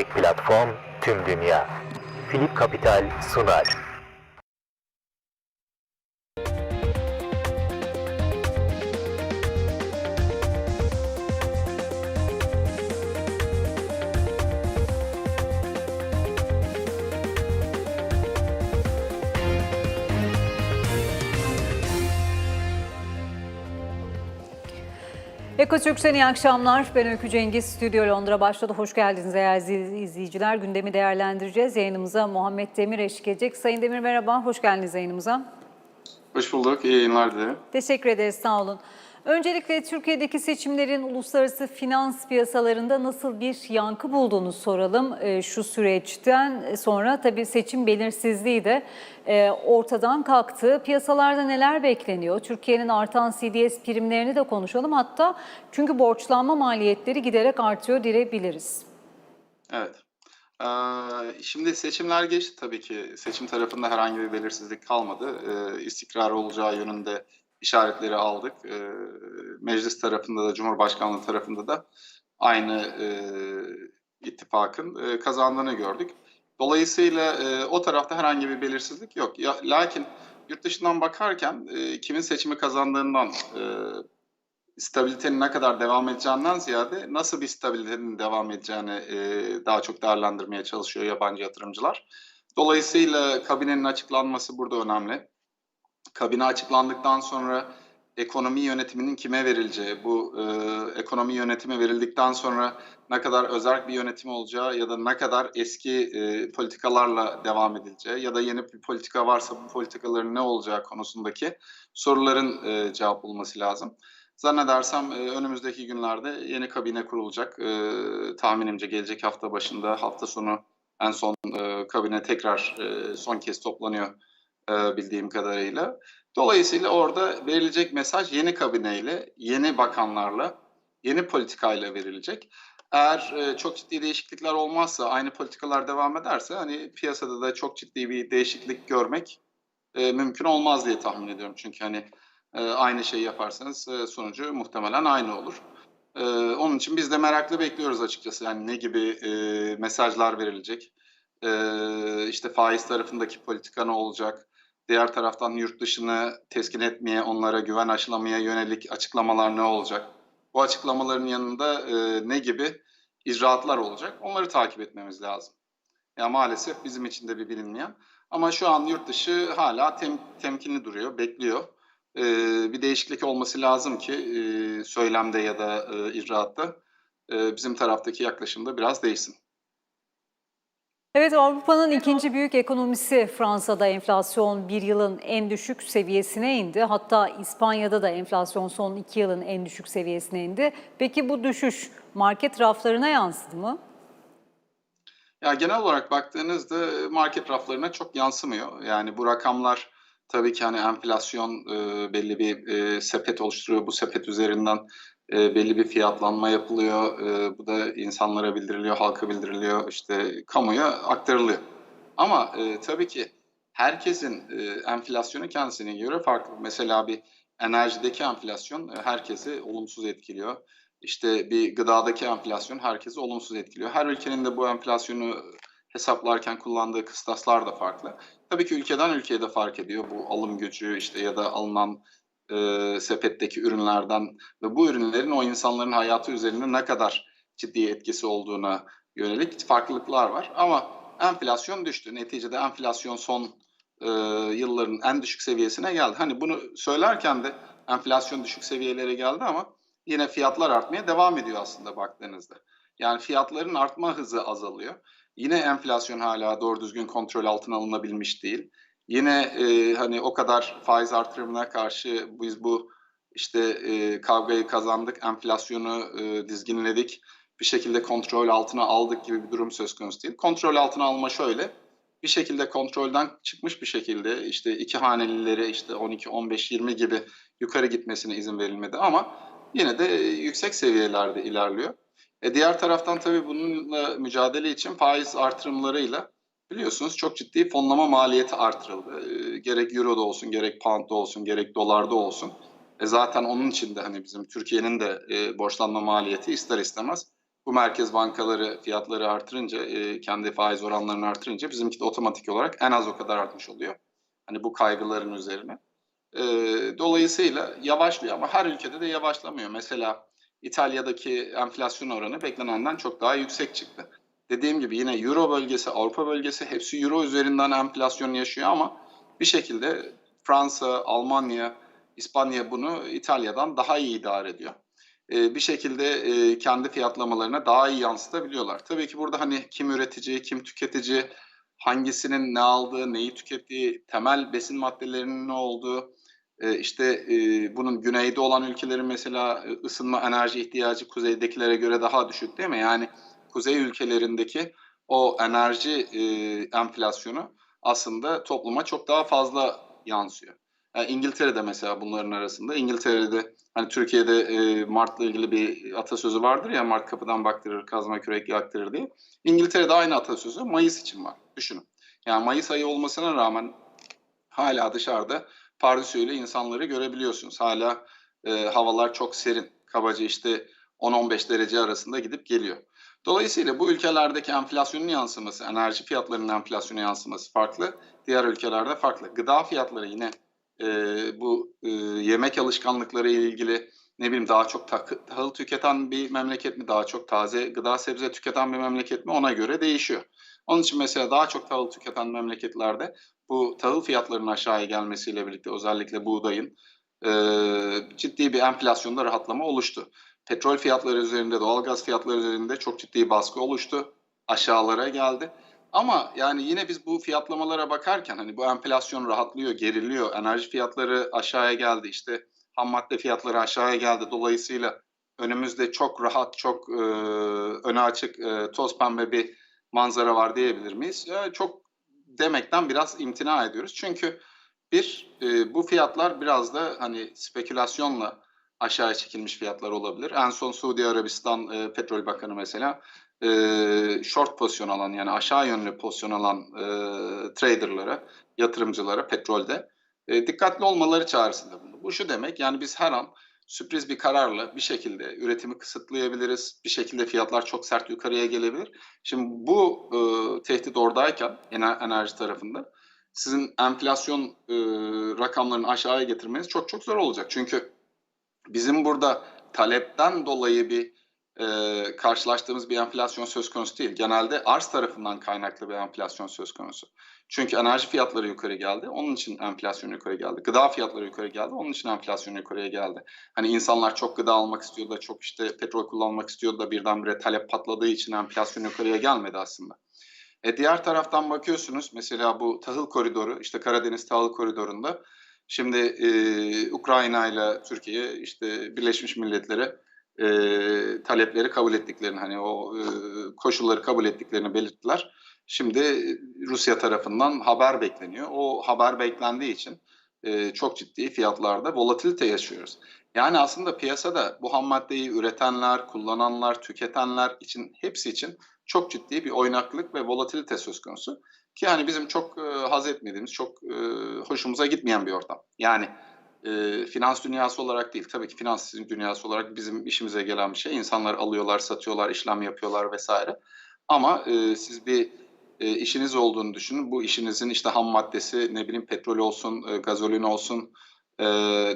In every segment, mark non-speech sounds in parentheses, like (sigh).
Tek platform tüm dünya. Philip Capital sunar. Eko Türk'ten iyi akşamlar. Ben Öykü Cengiz. Stüdyo Londra başladı. Hoş geldiniz değerli izleyiciler. Gündemi değerlendireceğiz. Yayınımıza Muhammed Demir eşlik edecek. Sayın Demir merhaba. Hoş geldiniz yayınımıza. Hoş bulduk. İyi yayınlar dilerim. Teşekkür ederiz. Sağ olun. Öncelikle Türkiye'deki seçimlerin uluslararası finans piyasalarında nasıl bir yankı bulduğunu soralım. E, şu süreçten sonra tabii seçim belirsizliği de e, ortadan kalktı. Piyasalarda neler bekleniyor? Türkiye'nin artan CDS primlerini de konuşalım. Hatta çünkü borçlanma maliyetleri giderek artıyor diyebiliriz. Evet. Ee, şimdi seçimler geçti tabii ki. Seçim tarafında herhangi bir belirsizlik kalmadı. Ee, istikrar olacağı yönünde işaretleri aldık. Ee, meclis tarafında da, Cumhurbaşkanlığı tarafında da aynı e, ittifakın e, kazandığını gördük. Dolayısıyla e, o tarafta herhangi bir belirsizlik yok. Ya, lakin yurt dışından bakarken e, kimin seçimi kazandığından, e, stabilitenin ne kadar devam edeceğinden ziyade nasıl bir stabilitenin devam edeceğini e, daha çok değerlendirmeye çalışıyor yabancı yatırımcılar. Dolayısıyla kabinenin açıklanması burada önemli. Kabine açıklandıktan sonra ekonomi yönetiminin kime verileceği, bu e, ekonomi yönetimi verildikten sonra ne kadar özerk bir yönetim olacağı ya da ne kadar eski e, politikalarla devam edileceği ya da yeni bir politika varsa bu politikaların ne olacağı konusundaki soruların e, cevap bulması lazım. Zannedersem e, önümüzdeki günlerde yeni kabine kurulacak. E, tahminimce gelecek hafta başında, hafta sonu en son e, kabine tekrar e, son kez toplanıyor e, bildiğim kadarıyla. Dolayısıyla orada verilecek mesaj yeni kabineyle, yeni bakanlarla, yeni politikayla verilecek. Eğer e, çok ciddi değişiklikler olmazsa, aynı politikalar devam ederse hani piyasada da çok ciddi bir değişiklik görmek e, mümkün olmaz diye tahmin ediyorum. Çünkü hani aynı şeyi yaparsanız sonucu muhtemelen aynı olur. Onun için biz de meraklı bekliyoruz açıkçası. Yani ne gibi mesajlar verilecek? İşte faiz tarafındaki politika ne olacak? Diğer taraftan yurt dışını teskin etmeye, onlara güven aşılamaya yönelik açıklamalar ne olacak? Bu açıklamaların yanında e, ne gibi icraatlar olacak? Onları takip etmemiz lazım. Ya maalesef bizim için de bir bilinmeyen. Ama şu an yurt dışı hala tem, temkinli duruyor, bekliyor. E, bir değişiklik olması lazım ki e, söylemde ya da e, icraatta e, bizim taraftaki yaklaşımda biraz değişsin. Evet Avrupa'nın ikinci büyük ekonomisi Fransa'da enflasyon bir yılın en düşük seviyesine indi. Hatta İspanya'da da enflasyon son iki yılın en düşük seviyesine indi. Peki bu düşüş market raflarına yansıdı mı? Ya genel olarak baktığınızda market raflarına çok yansımıyor. Yani bu rakamlar tabii ki hani enflasyon e, belli bir e, sepet oluşturuyor. Bu sepet üzerinden e, belli bir fiyatlanma yapılıyor. E, bu da insanlara bildiriliyor, halka bildiriliyor, işte kamuya aktarılıyor. Ama e, tabii ki herkesin e, enflasyonu kendisine göre farklı. Mesela bir enerjideki enflasyon e, herkesi olumsuz etkiliyor. İşte bir gıdadaki enflasyon herkesi olumsuz etkiliyor. Her ülkenin de bu enflasyonu hesaplarken kullandığı kıstaslar da farklı. Tabii ki ülkeden ülkeye de fark ediyor bu alım gücü işte ya da alınan e, sepetteki ürünlerden ve bu ürünlerin o insanların hayatı üzerinde ne kadar ciddi etkisi olduğuna yönelik farklılıklar var. Ama enflasyon düştü. Neticede enflasyon son e, yılların en düşük seviyesine geldi. Hani bunu söylerken de enflasyon düşük seviyelere geldi ama yine fiyatlar artmaya devam ediyor aslında baktığınızda. Yani fiyatların artma hızı azalıyor. Yine enflasyon hala doğru düzgün kontrol altına alınabilmiş değil. Yine e, hani o kadar faiz artırımına karşı biz bu işte e, kavgayı kazandık, enflasyonu e, dizginledik, bir şekilde kontrol altına aldık gibi bir durum söz konusu değil. Kontrol altına alma şöyle, bir şekilde kontrolden çıkmış bir şekilde işte iki hanelileri işte 12, 15, 20 gibi yukarı gitmesine izin verilmedi ama yine de yüksek seviyelerde ilerliyor. E diğer taraftan tabii bununla mücadele için faiz artırımlarıyla biliyorsunuz çok ciddi fonlama maliyeti artırıldı. E, gerek Euro'da olsun, gerek Pound'da olsun, gerek Dolar'da olsun. E zaten onun için de hani bizim Türkiye'nin de e, borçlanma maliyeti ister istemez Bu merkez bankaları fiyatları artırınca, e, kendi faiz oranlarını artırınca bizimki de otomatik olarak en az o kadar artmış oluyor. Hani bu kaygıların üzerine. E, dolayısıyla yavaşlıyor ama her ülkede de yavaşlamıyor. Mesela İtalya'daki enflasyon oranı beklenenden çok daha yüksek çıktı. Dediğim gibi yine Euro bölgesi, Avrupa bölgesi hepsi Euro üzerinden enflasyon yaşıyor ama bir şekilde Fransa, Almanya, İspanya bunu İtalya'dan daha iyi idare ediyor. Ee, bir şekilde e, kendi fiyatlamalarına daha iyi yansıtabiliyorlar. Tabii ki burada hani kim üretici, kim tüketici, hangisinin ne aldığı, neyi tükettiği, temel besin maddelerinin ne olduğu, e, işte e, bunun güneyde olan ülkelerin mesela e, ısınma enerji ihtiyacı kuzeydekilere göre daha düşük değil mi? Yani kuzey ülkelerindeki o enerji e, enflasyonu aslında topluma çok daha fazla yansıyor. Yani İngiltere'de mesela bunların arasında. İngiltere'de hani Türkiye'de e, Mart'la ilgili bir atasözü vardır ya Mart kapıdan baktırır, kazma kürek yaktırır diye. İngiltere'de aynı atasözü Mayıs için var. Düşünün. Yani Mayıs ayı olmasına rağmen hala dışarıda pardesüyle insanları görebiliyorsunuz. Hala e, havalar çok serin. Kabaca işte 10-15 derece arasında gidip geliyor. Dolayısıyla bu ülkelerdeki enflasyonun yansıması, enerji fiyatlarının enflasyona yansıması farklı. Diğer ülkelerde farklı. Gıda fiyatları yine e, bu e, yemek alışkanlıkları ile ilgili ne bileyim daha çok tahıl tüketen bir memleket mi, daha çok taze gıda sebze tüketen bir memleket mi ona göre değişiyor. Onun için mesela daha çok tahıl tüketen memleketlerde bu tahıl fiyatlarının aşağıya gelmesiyle birlikte özellikle buğdayın e, ciddi bir enflasyonda rahatlama oluştu. Petrol fiyatları üzerinde, doğalgaz fiyatları üzerinde çok ciddi baskı oluştu. Aşağılara geldi. Ama yani yine biz bu fiyatlamalara bakarken hani bu enflasyon rahatlıyor, geriliyor. Enerji fiyatları aşağıya geldi. işte ham madde fiyatları aşağıya geldi. Dolayısıyla önümüzde çok rahat, çok e, öne açık, e, toz pembe bir manzara var diyebilir miyiz? E, çok demekten biraz imtina ediyoruz. Çünkü bir, e, bu fiyatlar biraz da hani spekülasyonla aşağıya çekilmiş fiyatlar olabilir. En son Suudi Arabistan e, Petrol Bakanı mesela e, short pozisyon alan yani aşağı yönlü pozisyon alan e, traderlara, yatırımcılara petrolde e, dikkatli olmaları çağrısında bulundu. Bu şu demek yani biz her an sürpriz bir kararla bir şekilde üretimi kısıtlayabiliriz. Bir şekilde fiyatlar çok sert yukarıya gelebilir. Şimdi bu e, tehdit oradayken ener- enerji tarafında sizin enflasyon e, rakamlarını aşağıya getirmeniz çok çok zor olacak. Çünkü bizim burada talepten dolayı bir e, karşılaştığımız bir enflasyon söz konusu değil. Genelde arz tarafından kaynaklı bir enflasyon söz konusu. Çünkü enerji fiyatları yukarı geldi, onun için enflasyon yukarı geldi. Gıda fiyatları yukarı geldi, onun için enflasyon yukarıya geldi. Hani insanlar çok gıda almak istiyordu da çok işte petrol kullanmak istiyordu da birdenbire talep patladığı için enflasyon yukarıya gelmedi aslında. E diğer taraftan bakıyorsunuz mesela bu tahıl koridoru, işte Karadeniz tahıl koridorunda şimdi e, Ukrayna ile Türkiye işte Birleşmiş Milletler'e e, talepleri kabul ettiklerini hani o e, koşulları kabul ettiklerini belirttiler. Şimdi Rusya tarafından haber bekleniyor. O haber beklendiği için e, çok ciddi fiyatlarda volatilite yaşıyoruz. Yani aslında piyasada bu ham maddeyi üretenler, kullananlar, tüketenler için hepsi için çok ciddi bir oynaklık ve volatilite söz konusu. Ki yani bizim çok e, haz etmediğimiz, çok e, hoşumuza gitmeyen bir ortam. Yani e, finans dünyası olarak değil, tabii ki finans dünyası olarak bizim işimize gelen bir şey. İnsanlar alıyorlar, satıyorlar, işlem yapıyorlar vesaire. Ama e, siz bir e, işiniz olduğunu düşünün. Bu işinizin işte ham maddesi, ne bileyim petrol olsun, e, gazolin olsun, e,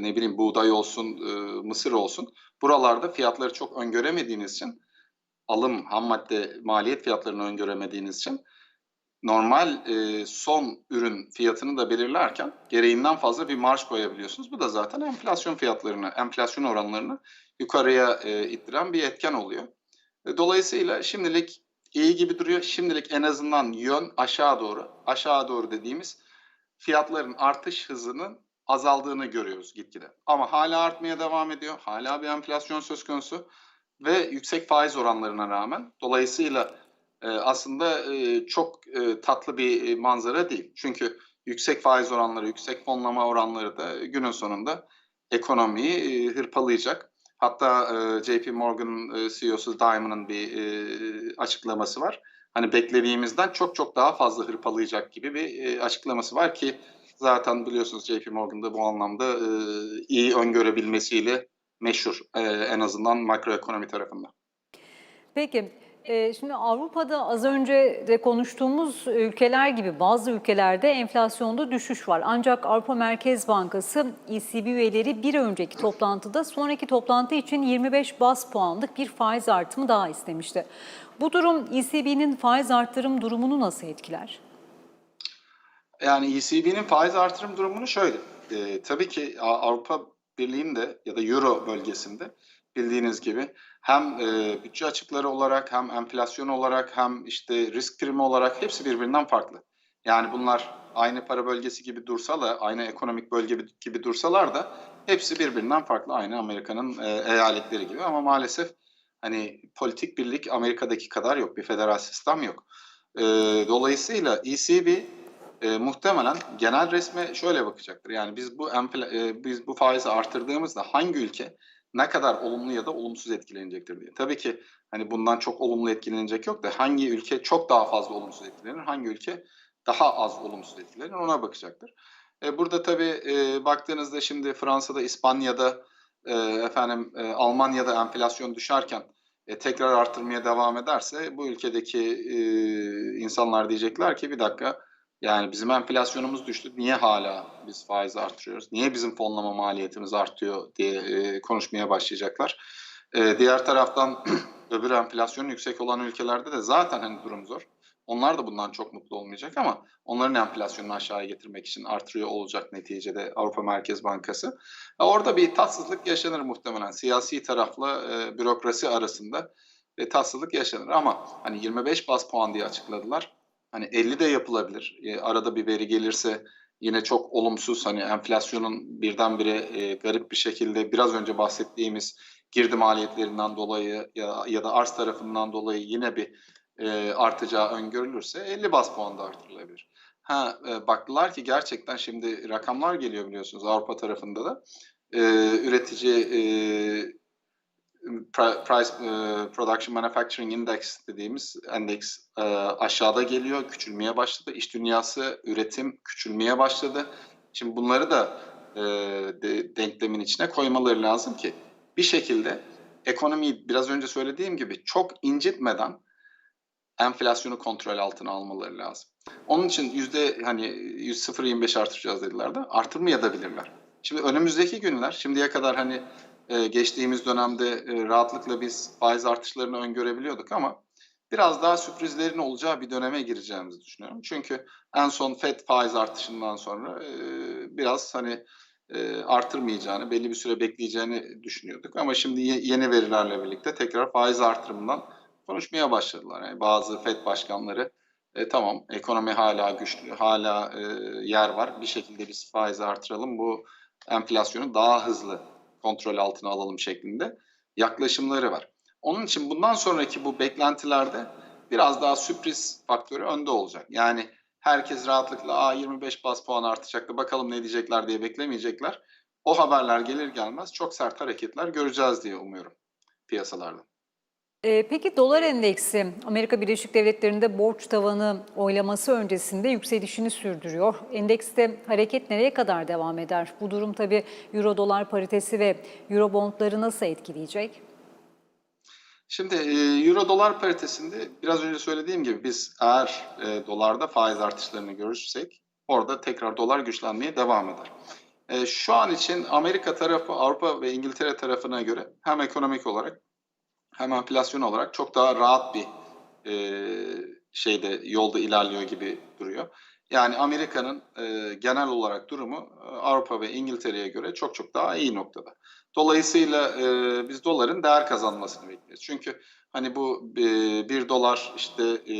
ne bileyim buğday olsun, e, mısır olsun. Buralarda fiyatları çok öngöremediğiniz için, alım, ham madde maliyet fiyatlarını öngöremediğiniz için normal e, son ürün fiyatını da belirlerken gereğinden fazla bir marj koyabiliyorsunuz. Bu da zaten enflasyon fiyatlarını, enflasyon oranlarını yukarıya e, ittiren bir etken oluyor. E, dolayısıyla şimdilik iyi gibi duruyor. Şimdilik en azından yön aşağı doğru. Aşağı doğru dediğimiz fiyatların artış hızının azaldığını görüyoruz gitgide. Ama hala artmaya devam ediyor. Hala bir enflasyon söz konusu ve yüksek faiz oranlarına rağmen dolayısıyla aslında e, çok e, tatlı bir e, manzara değil. Çünkü yüksek faiz oranları, yüksek fonlama oranları da günün sonunda ekonomiyi hırpalayacak. Hatta JP Morgan CEO'su Diamond'ın bir açıklaması var. Hani beklediğimizden çok çok daha fazla hırpalayacak gibi bir açıklaması var ki zaten biliyorsunuz JP Morgan'da bu anlamda iyi öngörebilmesiyle meşhur en azından makroekonomi tarafında. Peki, şimdi Avrupa'da az önce de konuştuğumuz ülkeler gibi bazı ülkelerde enflasyonda düşüş var. Ancak Avrupa Merkez Bankası ECB üyeleri bir önceki toplantıda sonraki toplantı için 25 bas puanlık bir faiz artımı daha istemişti. Bu durum ECB'nin faiz artırım durumunu nasıl etkiler? Yani ECB'nin faiz artırım durumunu şöyle. E, tabii ki Avrupa Birliği'nde ya da Euro bölgesinde bildiğiniz gibi hem e, bütçe açıkları olarak hem enflasyon olarak hem işte risk primi olarak hepsi birbirinden farklı. Yani bunlar aynı para bölgesi gibi dursa da aynı ekonomik bölge gibi dursalar da hepsi birbirinden farklı. Aynı Amerika'nın e, eyaletleri gibi ama maalesef hani politik birlik Amerika'daki kadar yok. Bir federal sistem yok. E, dolayısıyla ECB e, muhtemelen genel resme şöyle bakacaktır. Yani biz bu enfla- e, biz bu faizi artırdığımızda hangi ülke ne kadar olumlu ya da olumsuz etkilenecektir diye. Tabii ki hani bundan çok olumlu etkilenecek yok da hangi ülke çok daha fazla olumsuz etkilenir, hangi ülke daha az olumsuz etkilenir ona bakacaktır. E, burada tabii e, baktığınızda şimdi Fransa'da, İspanya'da, e, efendim e, Almanya'da enflasyon düşerken e, tekrar artırmaya devam ederse bu ülkedeki e, insanlar diyecekler ki bir dakika yani bizim enflasyonumuz düştü. Niye hala biz faizi artırıyoruz? Niye bizim fonlama maliyetimiz artıyor diye e, konuşmaya başlayacaklar. E, diğer taraftan (clears throat) öbür enflasyon yüksek olan ülkelerde de zaten hani durum zor. Onlar da bundan çok mutlu olmayacak ama onların enflasyonunu aşağıya getirmek için artırıyor olacak neticede Avrupa Merkez Bankası. E, orada bir tatsızlık yaşanır muhtemelen. Siyasi tarafla e, bürokrasi arasında e, tatsızlık yaşanır ama hani 25 bas puan diye açıkladılar. Hani 50 de yapılabilir. E, arada bir veri gelirse yine çok olumsuz hani enflasyonun birdenbire e, garip bir şekilde biraz önce bahsettiğimiz girdi maliyetlerinden dolayı ya, ya da arz tarafından dolayı yine bir e, artacağı öngörülürse 50 bas puan da artırılabilir. Ha e, baktılar ki gerçekten şimdi rakamlar geliyor biliyorsunuz Avrupa tarafında da. E, üretici e, Price e, Production Manufacturing Index dediğimiz endeks e, aşağıda geliyor, küçülmeye başladı. İş dünyası üretim küçülmeye başladı. Şimdi bunları da e, de, denklemin içine koymaları lazım ki bir şekilde ekonomiyi biraz önce söylediğim gibi çok incitmeden enflasyonu kontrol altına almaları lazım. Onun için yüzde hani 0.25 artıracağız dediler de artırmaya da bilirler. Şimdi önümüzdeki günler şimdiye kadar hani e, geçtiğimiz dönemde e, rahatlıkla biz faiz artışlarını öngörebiliyorduk ama biraz daha sürprizlerin olacağı bir döneme gireceğimizi düşünüyorum. Çünkü en son FED faiz artışından sonra e, biraz hani artırmayacağını, belli bir süre bekleyeceğini düşünüyorduk. Ama şimdi ye- yeni verilerle birlikte tekrar faiz artırımından konuşmaya başladılar. Yani bazı FED başkanları e, tamam ekonomi hala güçlü, hala e, yer var. Bir şekilde biz faizi artıralım, bu enflasyonu daha hızlı kontrol altına alalım şeklinde yaklaşımları var. Onun için bundan sonraki bu beklentilerde biraz daha sürpriz faktörü önde olacak. Yani herkes rahatlıkla Aa, 25 bas puan artacaktı bakalım ne diyecekler diye beklemeyecekler. O haberler gelir gelmez çok sert hareketler göreceğiz diye umuyorum piyasalarda. Ee, Peki dolar endeksi Amerika Birleşik Devletleri'nde borç tavanı oylaması öncesinde yükselişini sürdürüyor. Endekste hareket nereye kadar devam eder? Bu durum tabii euro dolar paritesi ve euro bondları nasıl etkileyecek? Şimdi e, euro dolar paritesinde biraz önce söylediğim gibi biz eğer e, dolarda faiz artışlarını görürsek orada tekrar dolar güçlenmeye devam eder. E, şu an için Amerika tarafı Avrupa ve İngiltere tarafına göre hem ekonomik olarak hem enflasyon olarak çok daha rahat bir e, şeyde yolda ilerliyor gibi duruyor. Yani Amerika'nın e, genel olarak durumu e, Avrupa ve İngiltere'ye göre çok çok daha iyi noktada. Dolayısıyla e, biz doların değer kazanmasını bekliyoruz. Çünkü hani bu e, bir dolar işte e,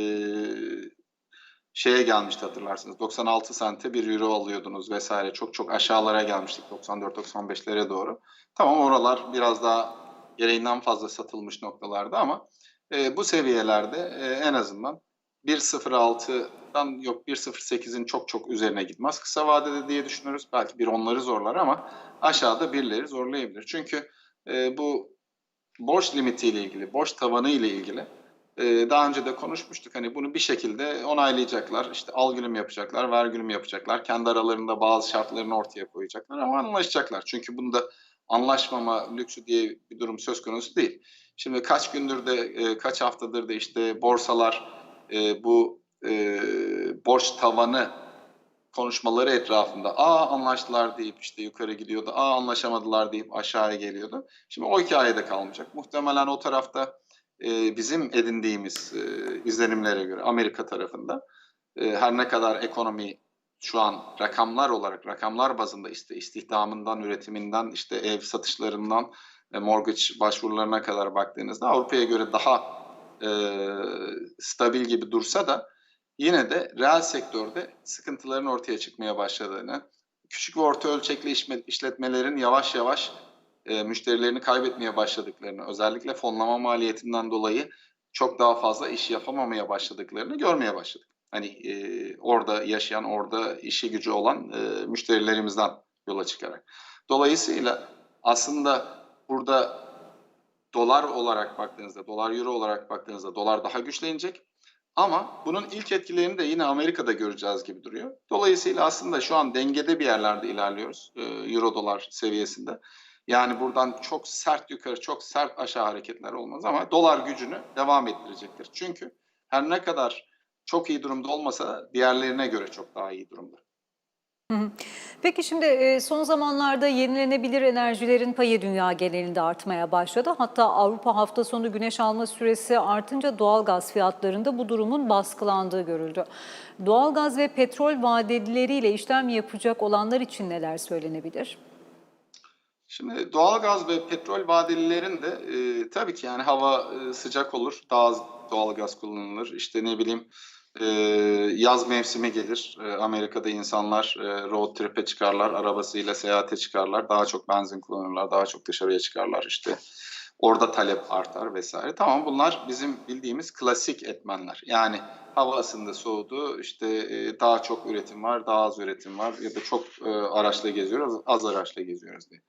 şeye gelmişti hatırlarsınız 96 sente bir euro alıyordunuz vesaire çok çok aşağılara gelmiştik 94-95'lere doğru. Tamam oralar biraz daha gereğinden fazla satılmış noktalarda ama e, bu seviyelerde e, en azından 1.06'dan yok 1.08'in çok çok üzerine gitmez kısa vadede diye düşünüyoruz. Belki bir onları zorlar ama aşağıda birleri zorlayabilir. Çünkü e, bu borç limitiyle ilgili, borç tavanı ile ilgili e, daha önce de konuşmuştuk. Hani bunu bir şekilde onaylayacaklar. İşte al günüm yapacaklar, ver günüm yapacaklar. Kendi aralarında bazı şartlarını ortaya koyacaklar ama anlaşacaklar. Çünkü bunda anlaşmama lüksü diye bir durum söz konusu değil. Şimdi kaç gündür de e, kaç haftadır da işte borsalar e, bu e, borç tavanı konuşmaları etrafında aa anlaştılar deyip işte yukarı gidiyordu, aa anlaşamadılar deyip aşağıya geliyordu. Şimdi o hikayede kalmayacak. Muhtemelen o tarafta bizim edindiğimiz izlenimlere göre Amerika tarafında her ne kadar ekonomi şu an rakamlar olarak, rakamlar bazında işte istihdamından, üretiminden, işte ev satışlarından, e, mortgage başvurularına kadar baktığınızda Avrupa'ya göre daha e, stabil gibi dursa da yine de reel sektörde sıkıntıların ortaya çıkmaya başladığını, küçük ve orta ölçekli işletmelerin yavaş yavaş e, müşterilerini kaybetmeye başladıklarını, özellikle fonlama maliyetinden dolayı çok daha fazla iş yapamamaya başladıklarını görmeye başladık. Hani e, orada yaşayan, orada işi gücü olan e, müşterilerimizden yola çıkarak. Dolayısıyla aslında burada dolar olarak baktığınızda, dolar euro olarak baktığınızda dolar daha güçlenecek. Ama bunun ilk etkilerini de yine Amerika'da göreceğiz gibi duruyor. Dolayısıyla aslında şu an dengede bir yerlerde ilerliyoruz e, euro dolar seviyesinde. Yani buradan çok sert yukarı, çok sert aşağı hareketler olmaz ama dolar gücünü devam ettirecektir. Çünkü her ne kadar çok iyi durumda olmasa diğerlerine göre çok daha iyi durumda. Peki şimdi e, son zamanlarda yenilenebilir enerjilerin payı dünya genelinde artmaya başladı. Hatta Avrupa hafta sonu güneş alma süresi artınca doğal gaz fiyatlarında bu durumun baskılandığı görüldü. Doğalgaz ve petrol vadelileriyle işlem yapacak olanlar için neler söylenebilir? Şimdi doğalgaz ve petrol vadelilerin de e, tabii ki yani hava e, sıcak olur, daha az doğalgaz kullanılır. İşte ne bileyim e, yaz mevsimi gelir. E, Amerika'da insanlar e, road trip'e çıkarlar, arabasıyla seyahate çıkarlar. Daha çok benzin kullanırlar, daha çok dışarıya çıkarlar işte. Orada talep artar vesaire. Tamam bunlar bizim bildiğimiz klasik etmenler. Yani hava ısındı, soğudu, işte e, daha çok üretim var, daha az üretim var ya da çok e, araçla geziyoruz, az araçla geziyoruz diye.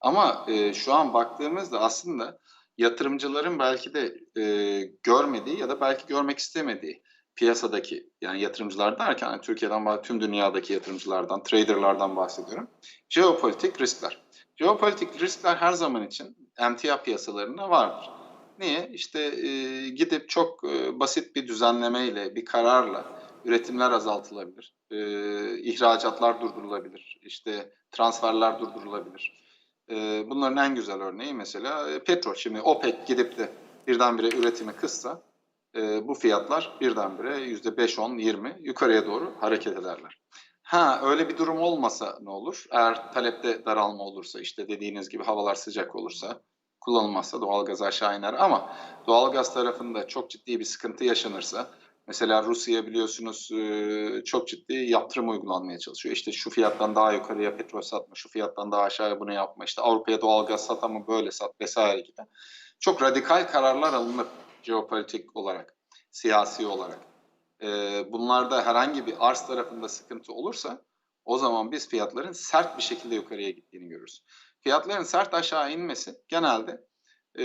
Ama e, şu an baktığımızda aslında yatırımcıların belki de e, görmediği ya da belki görmek istemediği piyasadaki yani yatırımcılar derken yani Türkiye'den tüm dünyadaki yatırımcılardan, traderlardan bahsediyorum. Jeopolitik riskler. Jeopolitik riskler her zaman için emtia piyasalarında vardır. Niye? İşte e, gidip çok e, basit bir düzenlemeyle, bir kararla üretimler azaltılabilir. E, ihracatlar durdurulabilir. İşte transferler durdurulabilir. E, bunların en güzel örneği mesela e, petrol. Şimdi OPEC gidip de birdenbire üretimi kıssa e, bu fiyatlar birdenbire yüzde 5, 10, 20 yukarıya doğru hareket ederler. Ha öyle bir durum olmasa ne olur? Eğer talepte daralma olursa işte dediğiniz gibi havalar sıcak olursa kullanılmazsa doğalgaz aşağı iner ama doğalgaz tarafında çok ciddi bir sıkıntı yaşanırsa mesela Rusya biliyorsunuz e, çok ciddi yaptırım uygulanmaya çalışıyor. İşte şu fiyattan daha yukarıya petrol satma, şu fiyattan daha aşağıya bunu yapma, işte Avrupa'ya doğalgaz sat ama böyle sat vesaire gibi. Çok radikal kararlar alınır jeopolitik olarak, siyasi olarak. E, bunlarda herhangi bir arz tarafında sıkıntı olursa o zaman biz fiyatların sert bir şekilde yukarıya gittiğini görürüz. Fiyatların sert aşağı inmesi genelde e,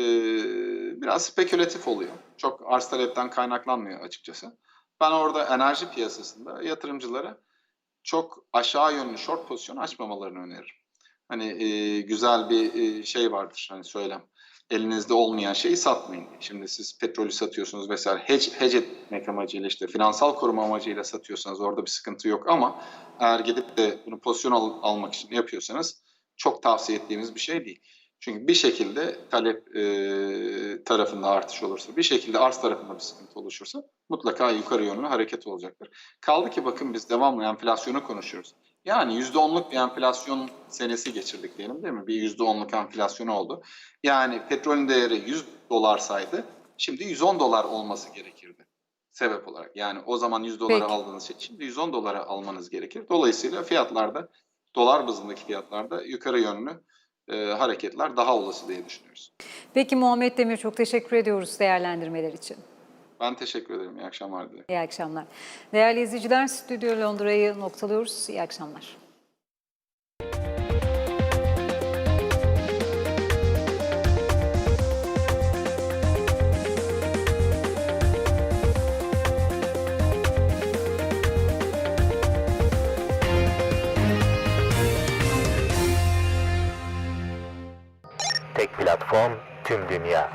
biraz spekülatif oluyor. Çok arz talepten kaynaklanmıyor açıkçası. Ben orada enerji piyasasında yatırımcılara çok aşağı yönlü short pozisyon açmamalarını öneririm. Hani e, güzel bir e, şey vardır hani söylem. Elinizde olmayan şeyi satmayın. Şimdi siz petrolü satıyorsunuz vesaire hedge, hedge etmek amacıyla işte finansal koruma amacıyla satıyorsanız orada bir sıkıntı yok ama eğer gidip de bunu pozisyon al- almak için yapıyorsanız çok tavsiye ettiğimiz bir şey değil. Çünkü bir şekilde talep e, tarafında artış olursa, bir şekilde arz tarafında bir sıkıntı oluşursa mutlaka yukarı yönlü hareket olacaktır. Kaldı ki bakın biz devamlı enflasyonu konuşuyoruz. Yani %10'luk bir enflasyon senesi geçirdik diyelim değil mi? Bir %10'luk enflasyon oldu. Yani petrolün değeri 100 dolarsaydı şimdi 110 dolar olması gerekirdi sebep olarak. Yani o zaman 100 dolara Peki. aldığınız şey şimdi 110 dolara almanız gerekir. Dolayısıyla fiyatlarda dolar bazındaki fiyatlarda yukarı yönlü e, hareketler daha olası diye düşünüyoruz. Peki Muhammed Demir çok teşekkür ediyoruz değerlendirmeler için. Ben teşekkür ederim. İyi akşamlar dilerim. İyi akşamlar. Değerli izleyiciler, Stüdyo Londra'yı noktalıyoruz. İyi akşamlar. Fon tüm dünya.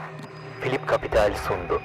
Philip Capital sundu.